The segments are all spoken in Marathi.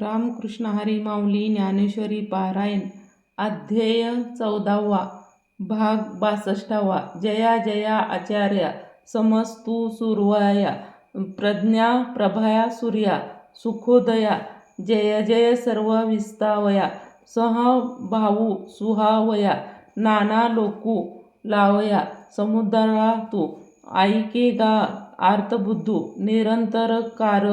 रामकृष्ण हरी माऊली ज्ञानेश्वरी पारायण अध्याय चौदावा भाग बासष्टावा जया जया आचार्या समस्तु सुरवाया प्रज्ञा प्रभया सूर्या सुखोदया जय जय सर्व विस्तावया सह भाऊ सुहावया नाना लोकू लावया समुद्रा तू ऐके गा आर्तबुद्धू निरंतर कार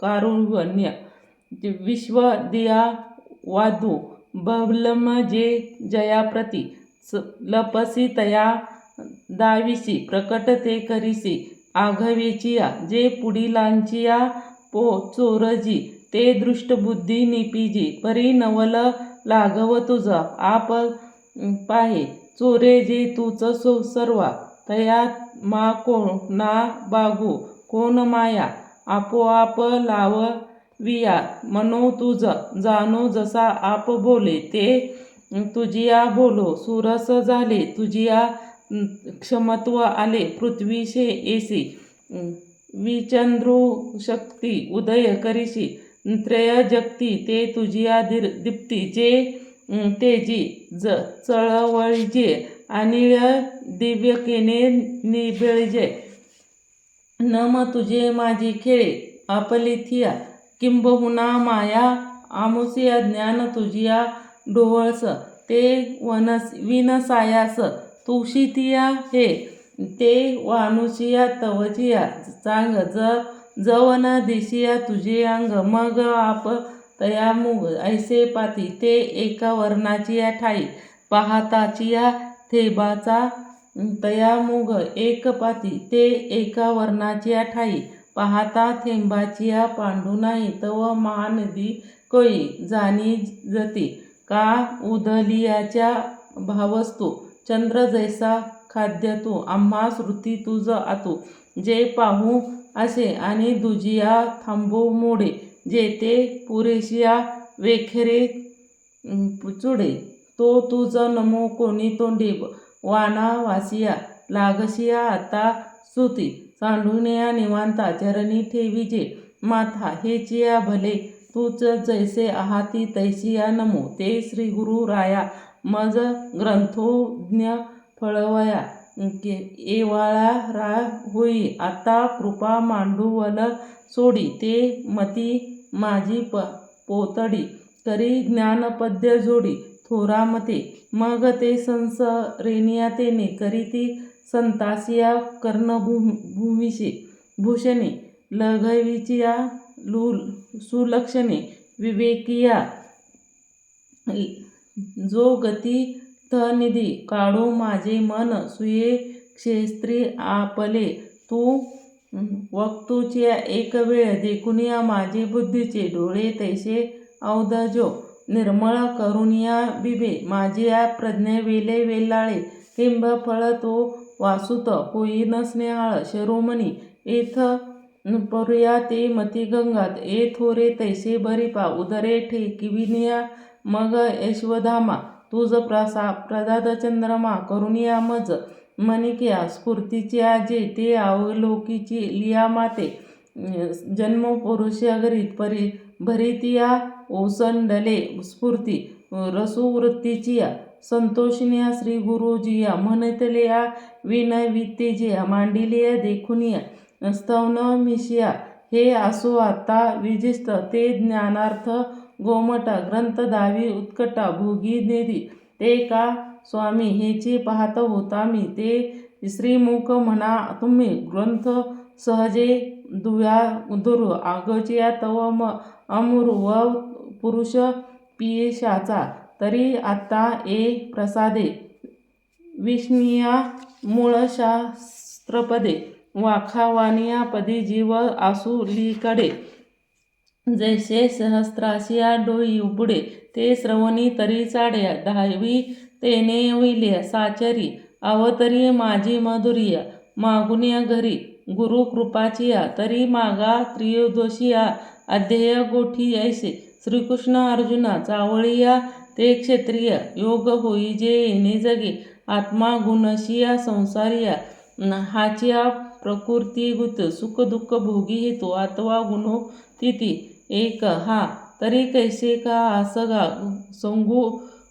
कारुण्य विश्व दिया वादू बबलम जे जयाप्रती स- लपसी तया दाविसी प्रकट ते करिसी आघवेचिया जे पुढीलांचिया पो चोरजी ते दृष्टबुद्धी निपिजी परी नवल लागव तुझा आप पाहे चोरे जे तूच सो सर्वा तया मा कोण ना बागू कोण माया आपोआप लाव विया मनो तुझ जाणू जसा आप बोले ते तुझिया बोलो सुरस झाले तुझिया क्षमत्व आले पृथ्वीशे एसी विचंद्रू शक्ती उदय करिशी त्रय जगती ते तुझिया दीर दीप्ती जे तेजी ज चळवळीजे अनिळ दिव्यकेने निबेळजे नम तुझे माझी खेळे आपलिथिया किंबहुना माया आमुसिया ज्ञान तुझिया डोवळस ते वनस विनसायास तुषितिया हे ते वानुशिया तवचिया चांग ज जवन दिशिया तुझे अंग मग आप तया मुग ऐसे पाती ते एका वर्णाचिया ठाई पाहताचिया थेबाचा तया मुग एक पाती ते एका वर्णाचिया ठाई पाहता थेंबाचिया पांडू नाही तव महानदी कळी जाणी जती. का उदलियाच्या भावस्तू? चंद्र जैसा खाद्य तू आम्हा श्रुती तुझ आतू. जे पाहू असे आणि दुजिया थांबू मोडे जेते पुरेशिया वेखेरे चुडे. तो तुझ नमो कोणी तोंडी वाना वासिया लागसिया आता स्तुती सांडुनिया निवांता चरणी ठेविजे. माथा हेचिया भले. तूच जैसे आहाती तैसिया नमो. ते श्री गुरु राया. मज ग्रंथोज्ञ फळवया. एवाळा रा होई. आता कृपा मांडुवल सोडी. ते मती माझी प पोतडी. करी ज्ञानपद्य जोडी. थोरा मते मग ते संस रेनिया तेने करीती संतासिया कर्णभूम भूमिशी भूषणे लघविचिया लु सुलक्षणे विवेकिया जो गती तनिधी काढू माझे मन सुये क्षेत्री आपले तू वक्तूच्या एक वेळ देखुनिया माझे बुद्धीचे डोळे तैसे औदजो निर्मळ करुनिया बिबे माझिया प्रज्ञे वेले वेलाळे किंब फळ तो वासुत होईन स्नेहाळ शिरोमणी एथ पर्या ते मती गंगात ए थोरे तैसे बरिपा उदरे ठे किविनिया मग यशवधामा तुझ प्रासा प्रदाद चंद्रमा करुणिया मज मणिकिया स्फूर्तीची आजे ते अवलोकीची लिया माते जन्म पुरुषागरीत परी भरितिया ओसंडले स्फूर्ती संतोषनिया श्री गुरुजिया म्हणतलिया विनवितेजिया मांडिलिया देखुनिया स्तवनमिशिया हे असो आता विजिस्त ते ज्ञानार्थ गोमटा ग्रंथ दावी उत्कटा भोगी नेदी ते का स्वामी हेची पाहत होता मी ते श्रीमुख म्हणा तुम्ही ग्रंथ सहजे दुया दुर् आगोचिया तव म अमुर व पुरुष पियेशाचा तरी आता ए प्रसादे विष्णिया मूळशास्त्रपदे वाखावानिया पदी जीव आसुलीकडे जैसे सहस्राशिया डोई उबडे ते श्रवणी तरी चाड्या दहावी तेने विल्या साचरी अवतरी माझी मधुरिया मागुनिया घरी गुरु कृपाचिया तरी मागा त्रियोदोषिया अध्येय गोठी ऐसे श्रीकृष्ण अर्जुना चावळिया ते क्षत्रिय योग होई जे येणे जगे. आत्मा गुणशिया संसारिया हाचिया प्रकृतीगुत सुख दुःख भोगी हेतू अथवा गुणो तिथी एक हा तरी कैसे का असगा संगू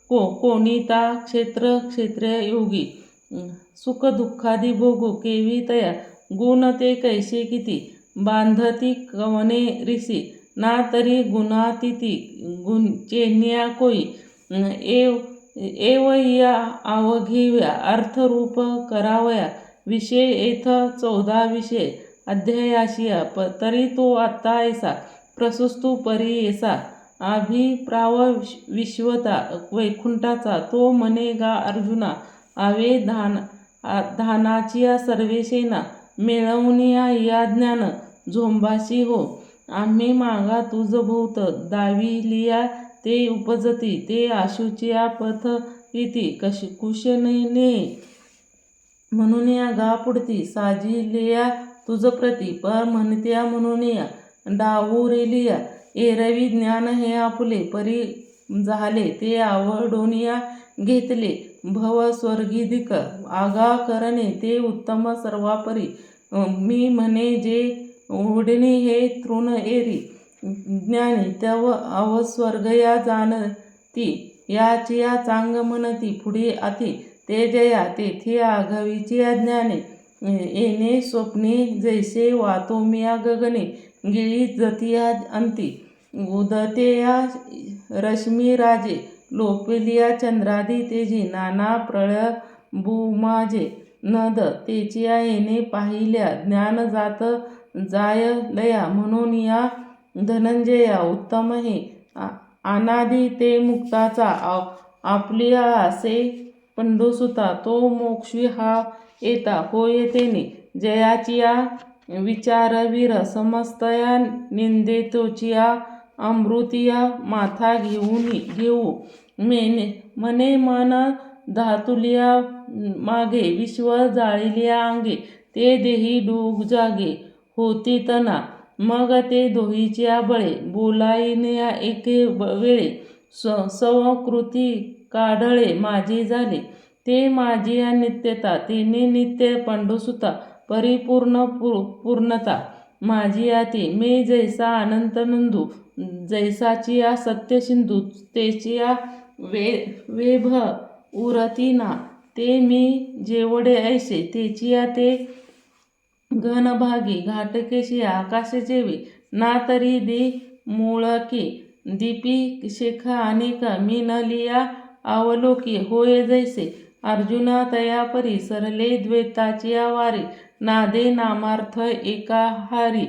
को कोणिता क्षेत्र क्षेत्र योगी. सुख दुःखादी भोगू केवी तया गुण ते कैसे किती? बांधती कवने रिसी ना तरी गुणातिथी गुण चेन्या कोई एव एवया अवघिव्या अर्थरूप करावया. विषय येथ चौदा विषय. अध्यायाशिया प तरी तो आत्ता ऐसा. प्रसुस्तू परी येसा अभिप्राव विश्वता वैकुंठाचा तो मने गा अर्जुना. आवे धान धानाचिया सर्वेशेना. मिळवनिया या ज्ञान झोंबाशी हो. आम्ही मागा तुझ भोवत दाविलिया ते उपजती ते आशुचिया पथ इति कश कुशने म्हणून या गा पुढती साजिलिया तुझ प्रती पर म्हणत्या म्हणून या डावुरेलिया एरवी ज्ञान हे आपले परी झाले ते आवडोनिया घेतले भव स्वर्गिदिक आगा करणे ते उत्तम सर्वापरी. मी म्हणे जे ओढणे हे तृण एरी ज्ञानी तव अवस्वर्गया जाणती याचिया चांग म्हणती पुढे अति ते जया तेथे आघावीची अज्ञाने येणे स्वप्ने जैसे वातोमिया गगने गिळी जतिया अंती. उदतेया रश्मी राजे लोपेलिया चंद्रादी तेजी नाना प्रळभूमाजे नद तेचिया येणे पाहिल्या ज्ञान जात जाय लया म्हणून या धनंजया उत्तम हे अनादी ते मुक्ताचा आपलिया असे पंडुसुता तो मोक्षी हा येता. होय तेने जयाचिया विचारवीर समस्तया निंदेतोचिया अमृतिया माथा घेऊन घेऊ. मेने मने मन धातुलिया मागे विश्व जाळिलिया अंगे ते देही डूग जागे. होती तना मग ते दोहीच्या बळे बोलायनिया एके वेळे स सवकृती काढळे माझी झाले. ते माझी नित्यता तिने नित्य पंडुसुता परिपूर्ण पूर्णता. माझी आती मे जैसा अनंत नंदू जैसाची या सत्य सिंधू तेचिया वे वेभ उरती ना ते मी जेवढे ऐसे तेचिया ते घनभागी घाटकेशी आकाशे जेवी ना तरी दी मुळकी दीपी शेखा अनेका मी न लिया अवलोकी होय जैसे अर्जुना तयापरी सरले द्वैताची वारी नादे नामार्थ एका हारी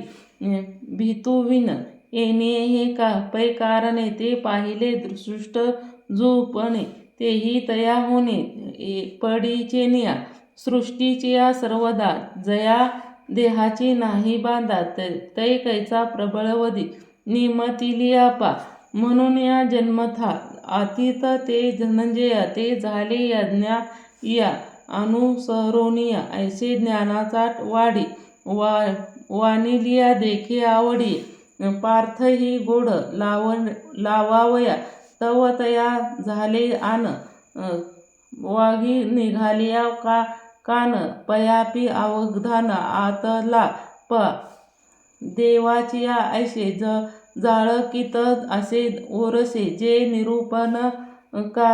भीतुविन येणे हे का पै कारणे ते पाहिले सृष्ट जोपणे तेही तया होणे पडीचेनिया सृष्टीची या सर्वदा जया देहाची नाही बांधा तै कैचा प्रबळवधी निमतिली आपा. म्हणून या जन्मथा. अतीत ते धनंजया. ते झाले यज्ञा या. अनुसरोनिया ऐसे ज्ञानाचा वाढी. वा वानिलिया देखे आवडी. पार्थ ही गोड लाव लावावया. तव तया झाले आन. वागी निघालिया का? कान पयापी अवधान आतला प देवाचिया ऐसे ज जाळकीत असे ओरसे जे निरूपण का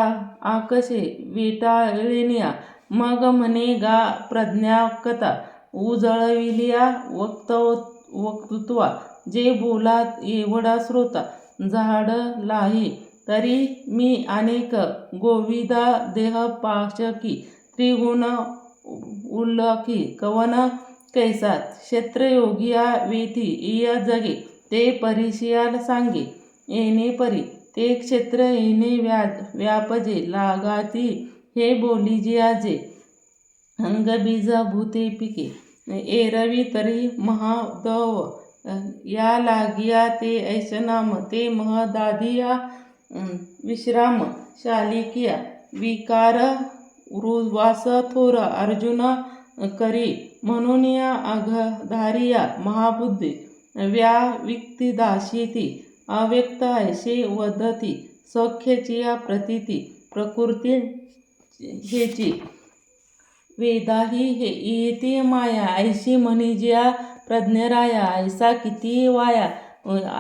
आकसे विटाळिनिया मग म्हणे गा प्रज्ञाकता उजळविलिया वक्त वक्तृत्वा जे बोला एवढा श्रोता झाड लाही तरी मी अनेक गोविदा देह पाशकी त्रिगुण उल्लखी कवन कैसात? क्षेत्रयोगिया वेथी इय जगे ते परिशियाल सांगे येणे परी ते क्षेत्र येणे व्या व्यापजे लागाती हे बोलिजियाजे अंगबीज भूते पिके एरवी तरी महादव या लागिया ते ऐशनाम ते महदादिया विश्राम शालिकिया विकार उरुवास थोर अर्जुन करी म्हणून या अघधारिया महाबुद्धी व्याविक्तिदाशीती अव्यक्त ऐशी वदती सौख्याची या प्रतिती प्रकृती हेची। वेदाही हे इति माया ऐशी म्हणिजिया प्रज्ञराया ऐसा किती वाया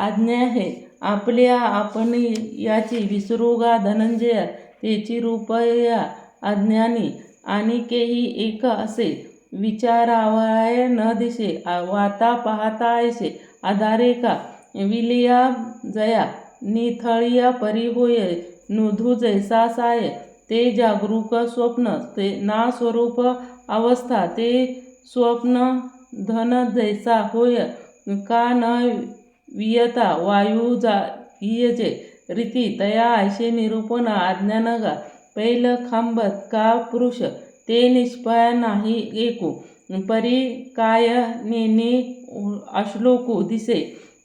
आज्ञा हे आपल्या आपण याची विसरू गा धनंजया तेची रूपया अज्ञानी आणिकेही एक असे विचारावाय न दिसे वाता पाहता ऐसे आधारे का? विलिया जया निथळिया परी होय नुधू जैसा साय. ते जागरूक स्वप्न ते ना स्वरूप अवस्था ते स्वप्न धन जैसा होय. का न वियता वायू जा इयजे रीती तया आयशे निरूपण अज्ञान गा पैल खांबत का पुरुष? ते निष्फळ नाही एकू. परी काय नेने अश्लोकू दिसे.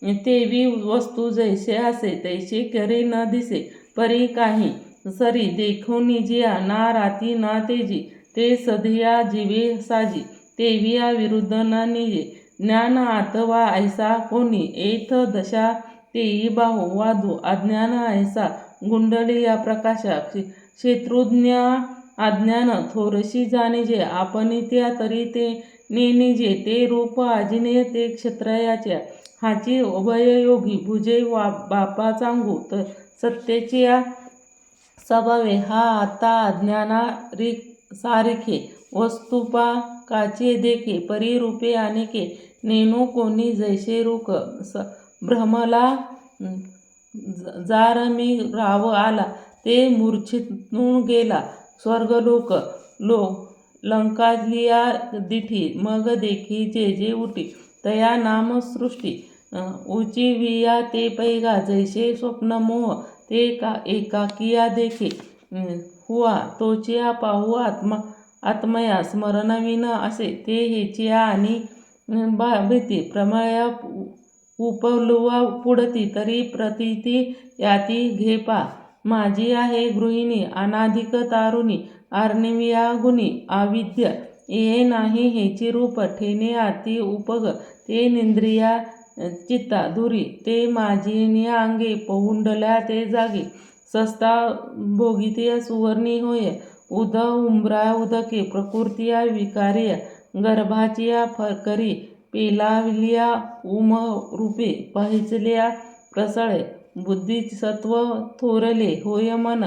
तेवी वस्तू जैसे असे तैसे करे न दिसे. परी काही सरी देखून जिया ना राती ना तेजी. ते सधिया जीवे साजी. तेविया विरुद्ध न निजे. ज्ञान आतवा ऐसा कोणी? एथ दशा तेई बाहू वाधू अज्ञान ऐसा. गुंडलिया प्रकाशा शत्रुज्ञ अज्ञान थोरशी जाणीजे आपण त्या तरी ते नेणीजे ते रूप आजिने ते क्षत्रयाच्या हाची उभययोगी भुजे वा बापा सांगू तर सत्तेच्या स्वभावे. हा आता अज्ञाना रि सारखे वस्तुपा काचे देखे परिरूपे अनेके. नेणू कोणी जैसे रूक स भ्रमला जार मी राव आला. ते मूर्छितून गेला. स्वर्गलोक लोक लंकालिया दिठी मग देखी जे जे उठी. तया नामसृष्टी उचिविया उची विया ते पैगा जैसे स्वप्न मोह ते का एकाकिया देखे. हुआ तोचिया पाहू आत्मा आत्मया स्मरणविन असे ते हेचिया आणि बा भीती प्रमया उपलुवा पुढती तरी प्रतिती याती घेपा माझी आहे गृहिणी अनाधिक तारुणी आर्णिविया गुणी आविद्य ये नाही हेची रूप ठेने आती उपग ते निंद्रिया चित्ता धुरी ते माझी अंगे पहुंडल्या ते जागे. सस्ता भोगितिया सुवर्णी होय. उद उंबरा उदके प्रकृतिया विकार्य. गर्भाचिया फरकरी पेलाविलिया उम रूपे पहिचल्या प्रसळे. बुद्धिसत्व थोरले होय मन.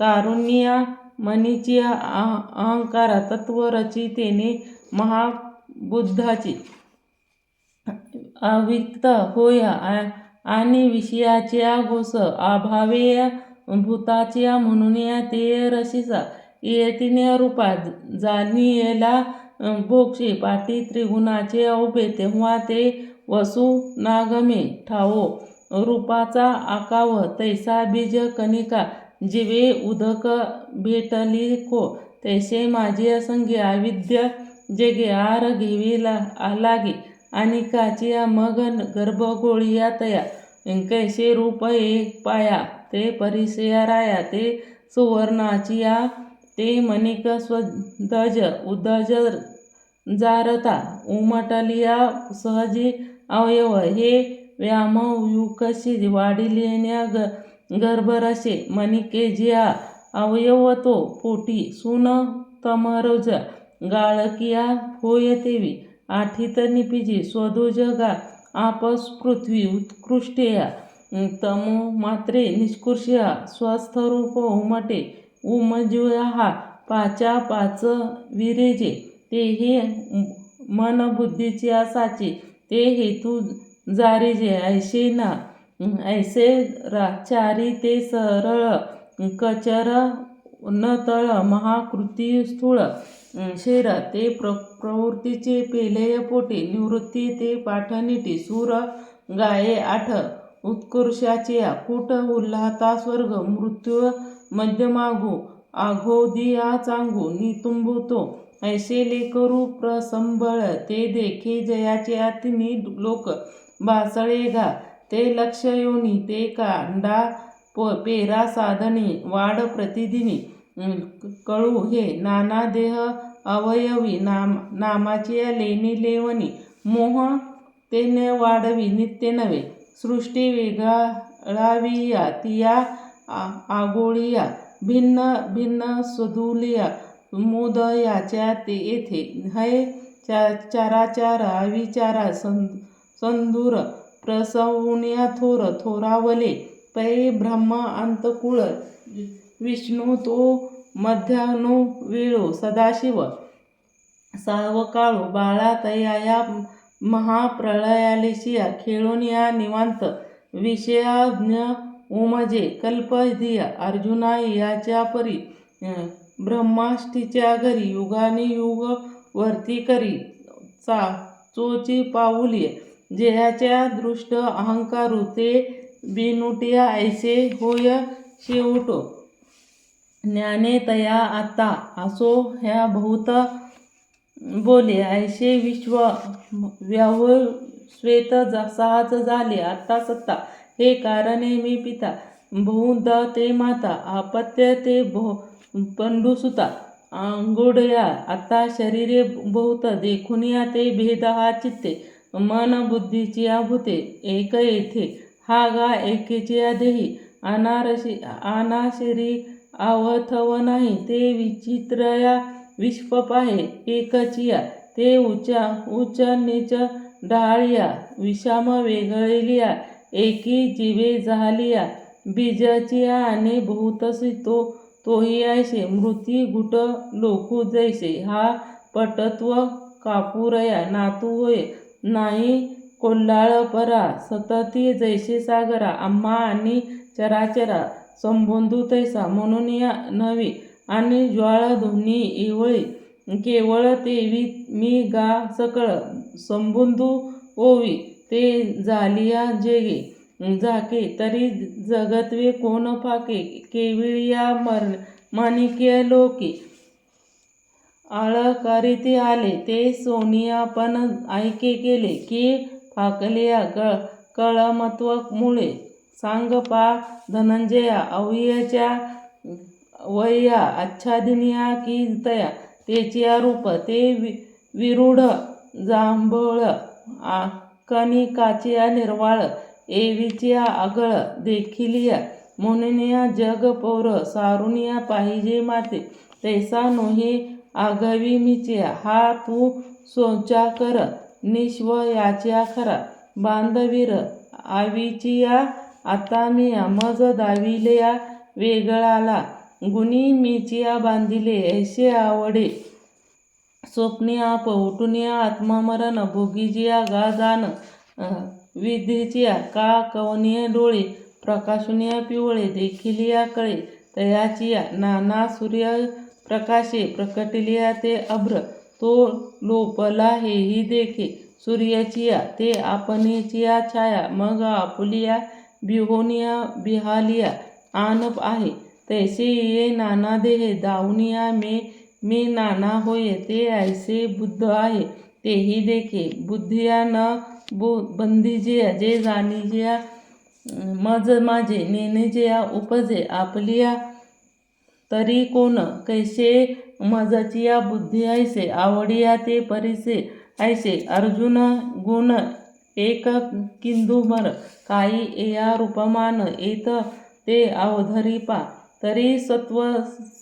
तारुण्या मनीची अहंकारा तत्व रचितेने महाबुद्धाची. अविक्त होय आणि विषयाच्या घोस अभावे भूताच्या म्हणून ते रसिसा. येतीने रूपा जानियेला भोक्षे पाटी त्रिगुणाचे औभे तेव्हा ते वसू नागमे ठावो. रूपाचा आकाव तैसा बीज कणिका जिवे उदक भेटली को तैसे माझे असंगी आविद्य जगे आर घेवी लागे. आणि काचिया मग गर्भगोळिया तया. कैसे रूप एक पाया ते परिसया राया ते सुवर्णाचिया ते मणिक स्वदज उदज जारता उमटलिया सहजी अवयव हे व्यामयुकशी वाढिलेन्या ग गर्भरसे मणिके अवयवतो पोटी सुन तमरोज गाळकिया होय तेवी निपिजे निपिजी स्वदुज गा आपस पृथ्वी उत्कृष्टया तमो मात्रे निष्कृष्या स्वस्थरूप उमटे उमजुया पाचा पाच विरेजे ते हे मन बुद्धीच्या साचे ते हेतू जारीजे ऐशी ना ऐसे रा चारी ते सरळ कचर न तळ महाकृती स्थूळ शेर ते प्र प्रवृत्तीचे पेलेय पोटे निवृत्ती ते पाठनिटी सूर गाये आठ उत्कर्षाचे कूट उल्हाता स्वर्ग मृत्यू मध्यमागू आघोदिया चांगू नितुंबुतो ऐसे लेकरू प्रसंबळ ते देखे जयाचे आतिनी लोक बासळेगा ते लक्ष योनी ते कांडा प पेरा साधने वाढ प्रतिदिनी. कळू हे नाना देह अवयवी नाम नामाची लेणी लेवणी. मोह ते न वाढवी नित्य नवे सृष्टी वेगळाविया तिया आगोळिया. भिन्न भिन्न सधुलिया मुदयाच्या ते येथे है चा चाराचार अविचारा सं संदूर प्रसवुनिया थोर थोरावले. पै ब्रह्म अंतकुळ विष्णू तो मध्यानो वेळो सदाशिव. सावकाळो बाळा तया या महाप्रळयालेशिया खेळून या निवांत. विषयाज्ञ उमजे कल्पधिया अर्जुना याच्या परी. ब्रह्माष्टीच्या घरी युगाने युग वर्ती करी. चा चोची पाऊली जेहाच्या दृष्ट अहंकारू ते बिनुटिया ऐसे होय शेवटो। ज्ञाने तया आता असो ह्या बहुत बोले ऐसे विश्व व्याव श्वेत जा- झाले आता सत्ता हे कारणे मी पिता बहुद ते माता अपत्य ते भो पंडुसुता अंगोडया आता शरीरे बहुत देखुनिया ते भेद हा चित्ते। मन बुद्धीची भूते एक येथे हा गा एकेची देही अनारशी अनाशिरी अवथव नाही. ते विचित्रया विश्व पाहे एकचिया ते उचा उच्च नीच डाळिया विषाम वेगळलिया एकी जीवे झालिया बीजाचिया आणि बहुतसी तो तोही ऐसे. मृती गुट लोकू जैसे. हा पटत्व कापुरया नातू होय. नाही कोल्हाळ परा सतती जैसे सागरा आम्हा आणि चराचरा संबंधू तैसा म्हणून या नवी आणि ज्वाळ धुनी एवळी केवळ तेवी मी गा सकळ संबंधू ओवी ते झालिया जेगे. झाके तरी जगतवे कोण फाके केविळिया मर माणिक्य लोके. आळकारिती आले. ते सोनिया पण ऐके केले की फाकलिया ग कळमत्वमुळे सांग पा धनंजया अव्ययाच्या वया आच्छादिनिया की तया तेचिया रूप ते वि विरूढ जांभळ आ निर्वाळ एवीचिया आगळ देखिलिया. म्हणूनिया जगपौर सारुनिया पाहिजे माते तैसा नोही आगवी मिचिया हा तू सोचा कर. निश्व याच्या खरा बांधवीर आवीचिया. आता मिया मज दाविलया वेगळाला. गुणी मीचिया बांधिले ऐसे आवडे. स्वप्निया पवटुनिया आत्ममरण भोगीजिया गाजान. विधीचिया का कवनीय डोळे. प्रकाशनिया पिवळे देखिलिया कळे. तयाचिया नाना सूर्य प्रकाशे प्रकटिलिया ते अभ्र. तो लोपला हेही देखे. सूर्याचिया ते आपणेचिया छाया. मग आपुलिया बिहोनिया बिहालिया आनप आहे. तैसे ये नाना देहे दावनिया मे मे नाना होय. ते ऐसे बुद्ध आहे. तेही देखे. बुद्धिया न बो बंदीजिया जे जाणीजिया मज माझे नेनेजिया उपजे आपलिया तरी कोण कैसे या बुद्धी ऐसे आवडिया ते परिसे ऐसे. अर्जुन गुण एक किंदुमर काही एया रूपमान येत ते अवधरिपा तरी सत्व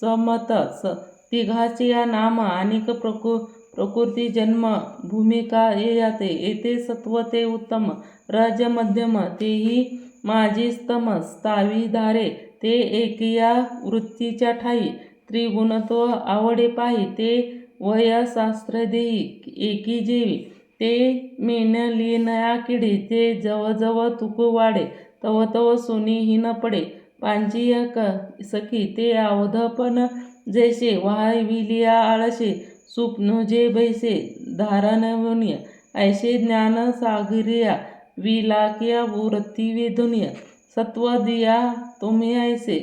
समत स तिघाचिया नाम अनेक प्रकु प्रकृती जन्म भूमिका येते येते सत्व ते उत्तम रज मध्यम तेही माझी स्तम स्थावी धारे. ते एकिया वृत्तीच्या ठाई त्रिगुणत्व आवडे पाही ते वय शास्त्र एकी जेवी ते मेनलिनया किडे ते जवजवळ तुक वाडे तव तव सोनी हिन पडे पांची क सखी ते अवधपन जैसे वाहविलिया आळशे स्वप्न जे बैसे धारणवनीय ऐसे ज्ञान सागरिया विलाकिया वृत्ती वेधुनिय सत्व दिया तुम्ही ऐसे.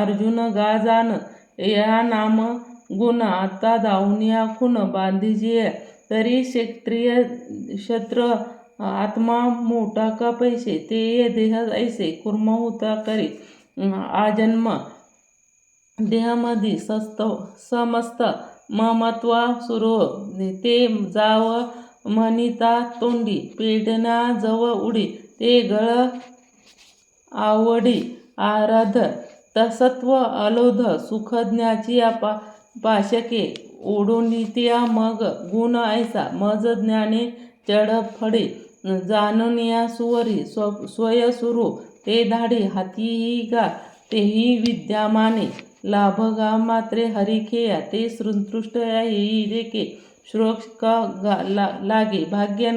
अर्जुन गा जान या नाम गुण आता दावनिया खून बांधीजिय. तरी क्षेत्रिय क्षत्र आत्मा मोठा का पैसे? ते ये देह ऐसे कुर्म होता करी. आजन्म देहामध्ये सस्त समस्त ममत्वा सुरू. ते जाव मनिता तोंडी पेडना जव उडी. ते गळ आवडी आराध तसत्व अलोध सुखज्ञाची पा पाशके ओढोनित्या मग गुण ऐसा मज ज्ञाने चढ जाणून या सुवरी स्व स्वयंसुरू ते धाडे हातीही गा तेही विद्यामाने लाभगा मात्रे हरिखेया ते संतुष्ट येई श्रोक्ष का गा ला लागे भाग्य